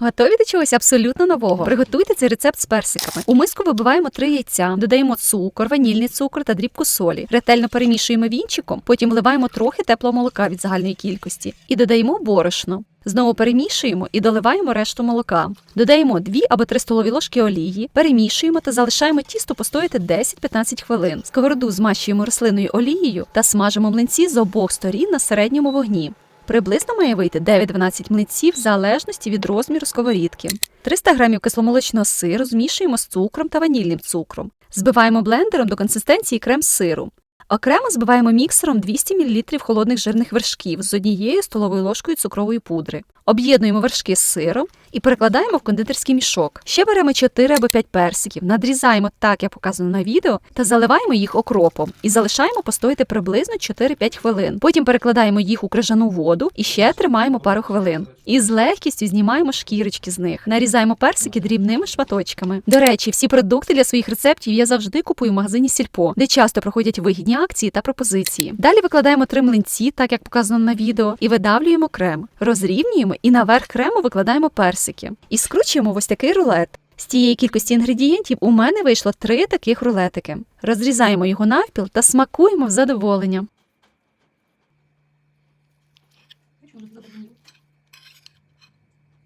Готові до чогось абсолютно нового. Приготуйте цей рецепт з персиками. У миску вибиваємо три яйця, додаємо цукор, ванільний цукор та дрібку солі. Ретельно перемішуємо вінчиком, потім вливаємо трохи теплого молока від загальної кількості і додаємо борошно. Знову перемішуємо і доливаємо решту молока. Додаємо 2 або 3 столові ложки олії, перемішуємо та залишаємо тісто постояти 10-15 хвилин. Сковороду змащуємо рослинною олією та смажимо млинці з обох сторін на середньому вогні. Приблизно має вийти 9-12 млинців в залежності від розміру сковорідки. 300 грамів кисломолочного сиру змішуємо з цукром та ванільним цукром. Збиваємо блендером до консистенції крем сиру. Окремо збиваємо міксером 200 мл холодних жирних вершків з однією столовою ложкою цукрової пудри. Об'єднуємо вершки з сиром і перекладаємо в кондитерський мішок. Ще беремо 4 або 5 персиків, надрізаємо так, як показано на відео, та заливаємо їх окропом і залишаємо постояти приблизно 4-5 хвилин. Потім перекладаємо їх у крижану воду і ще тримаємо пару хвилин. І з легкістю знімаємо шкірочки з них. Нарізаємо персики дрібними шматочками. До речі, всі продукти для своїх рецептів я завжди купую в магазині Сільпо, де часто проходять вигідні акції та пропозиції. Далі викладаємо три млинці, так як показано на відео, і видавлюємо крем. Розрівнюємо і наверх крему викладаємо персики. І скручуємо ось такий рулет. З тієї кількості інгредієнтів у мене вийшло три таких рулетики. Розрізаємо його навпіл та смакуємо в задоволення.